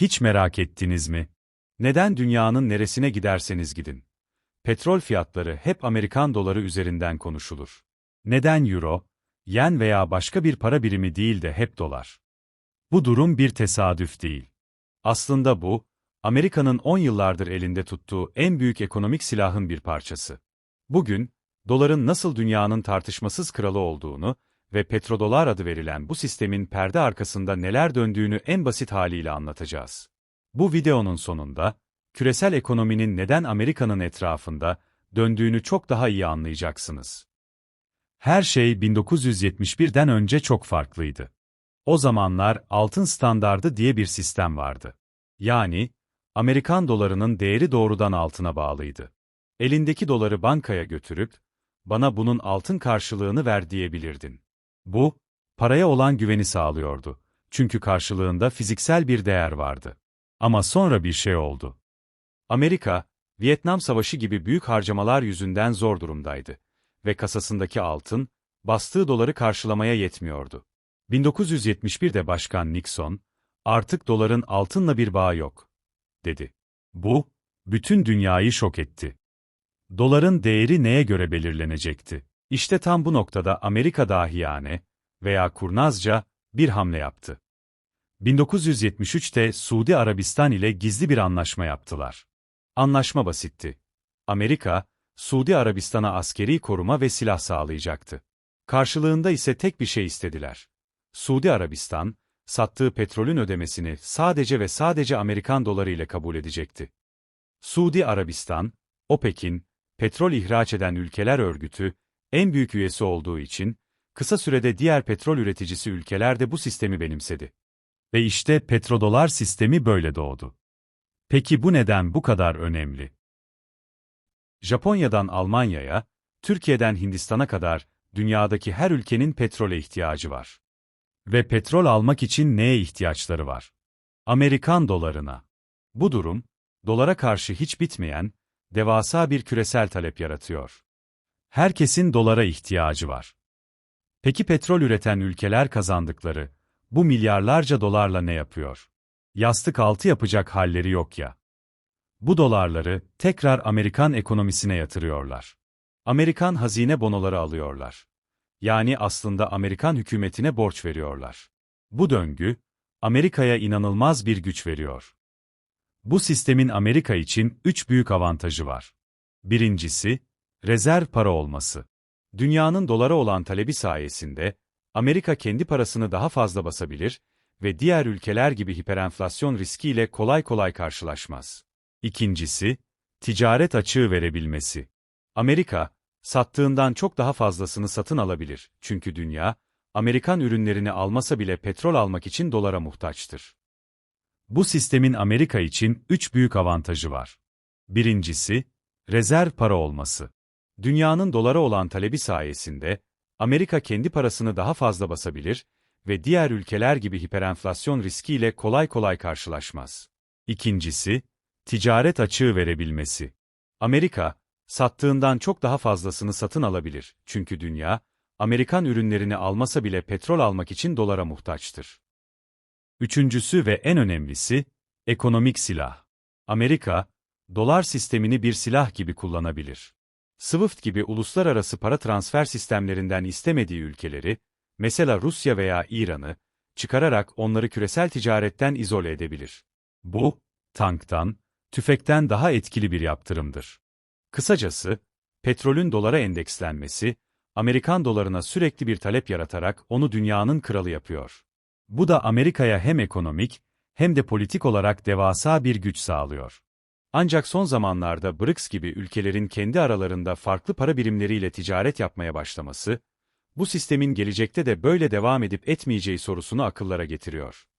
Hiç merak ettiniz mi? Neden dünyanın neresine giderseniz gidin? Petrol fiyatları hep Amerikan doları üzerinden konuşulur. Neden euro, yen veya başka bir para birimi değil de hep dolar? Bu durum bir tesadüf değil. Aslında bu, Amerika'nın 10 yıllardır elinde tuttuğu en büyük ekonomik silahın bir parçası. Bugün, doların nasıl dünyanın tartışmasız kralı olduğunu ve petrodolar adı verilen bu sistemin perde arkasında neler döndüğünü en basit haliyle anlatacağız. Bu videonun sonunda, küresel ekonominin neden Amerika'nın etrafında döndüğünü çok daha iyi anlayacaksınız. Her şey 1971'den önce çok farklıydı. O zamanlar altın standardı diye bir sistem vardı. Yani, Amerikan dolarının değeri doğrudan altına bağlıydı. Elindeki doları bankaya götürüp, bana bunun altın karşılığını ver diyebilirdin. Bu, paraya olan güveni sağlıyordu. Çünkü karşılığında fiziksel bir değer vardı. Ama sonra bir şey oldu. Amerika, Vietnam Savaşı gibi büyük harcamalar yüzünden zor durumdaydı ve kasasındaki altın, bastığı doları karşılamaya yetmiyordu. 1971'de Başkan Nixon, artık doların altınla bir bağı yok, dedi. Bu, bütün dünyayı şok etti. Doların değeri neye göre belirlenecekti? İşte tam bu noktada Amerika dahiyane veya kurnazca bir hamle yaptı. 1973'te Suudi Arabistan ile gizli bir anlaşma yaptılar. Anlaşma basitti. Amerika, Suudi Arabistan'a askeri koruma ve silah sağlayacaktı. Karşılığında ise tek bir şey istediler. Suudi Arabistan, sattığı petrolün ödemesini sadece ve sadece Amerikan doları ile kabul edecekti. Suudi Arabistan, OPEC'in, petrol ihraç eden ülkeler örgütü, en büyük üyesi olduğu için, kısa sürede diğer petrol üreticisi ülkeler de bu sistemi benimsedi. Ve işte petrodolar sistemi böyle doğdu. Peki bu neden bu kadar önemli? Japonya'dan Almanya'ya, Türkiye'den Hindistan'a kadar dünyadaki her ülkenin petrole ihtiyacı var. Ve petrol almak için neye ihtiyaçları var? Amerikan dolarına. Bu durum, dolara karşı hiç bitmeyen, devasa bir küresel talep yaratıyor. Herkesin dolara ihtiyacı var. Peki petrol üreten ülkeler kazandıkları, bu milyarlarca dolarla ne yapıyor? Yastık altı yapacak halleri yok ya. Bu dolarları tekrar Amerikan ekonomisine yatırıyorlar. Amerikan hazine bonoları alıyorlar. Yani aslında Amerikan hükümetine borç veriyorlar. Bu döngü, Amerika'ya inanılmaz bir güç veriyor. Bu sistemin Amerika için üç büyük avantajı var. Birincisi, rezerv para olması. Dünyanın dolara olan talebi sayesinde, Amerika kendi parasını daha fazla basabilir ve diğer ülkeler gibi hiperenflasyon riskiyle kolay kolay karşılaşmaz. İkincisi, ticaret açığı verebilmesi. Amerika, sattığından çok daha fazlasını satın alabilir çünkü dünya, Amerikan ürünlerini almasa bile petrol almak için dolara muhtaçtır. Bu sistemin Amerika için üç büyük avantajı var. Birincisi, rezerv para olması. Dünyanın dolara olan talebi sayesinde, Amerika kendi parasını daha fazla basabilir ve diğer ülkeler gibi hiperenflasyon riskiyle kolay kolay karşılaşmaz. İkincisi, ticaret açığı verebilmesi. Amerika, sattığından çok daha fazlasını satın alabilir çünkü dünya, Amerikan ürünlerini almasa bile petrol almak için dolara muhtaçtır. Üçüncüsü ve en önemlisi, ekonomik silah. Amerika, dolar sistemini bir silah gibi kullanabilir. SWIFT gibi uluslararası para transfer sistemlerinden istemediği ülkeleri, mesela Rusya veya İran'ı, çıkararak onları küresel ticaretten izole edebilir. Bu, tanktan, tüfekten daha etkili bir yaptırımdır. Kısacası, petrolün dolara endekslenmesi, Amerikan dolarına sürekli bir talep yaratarak onu dünyanın kralı yapıyor. Bu da Amerika'ya hem ekonomik, hem de politik olarak devasa bir güç sağlıyor. Ancak son zamanlarda BRICS gibi ülkelerin kendi aralarında farklı para birimleriyle ticaret yapmaya başlaması, bu sistemin gelecekte de böyle devam edip etmeyeceği sorusunu akıllara getiriyor.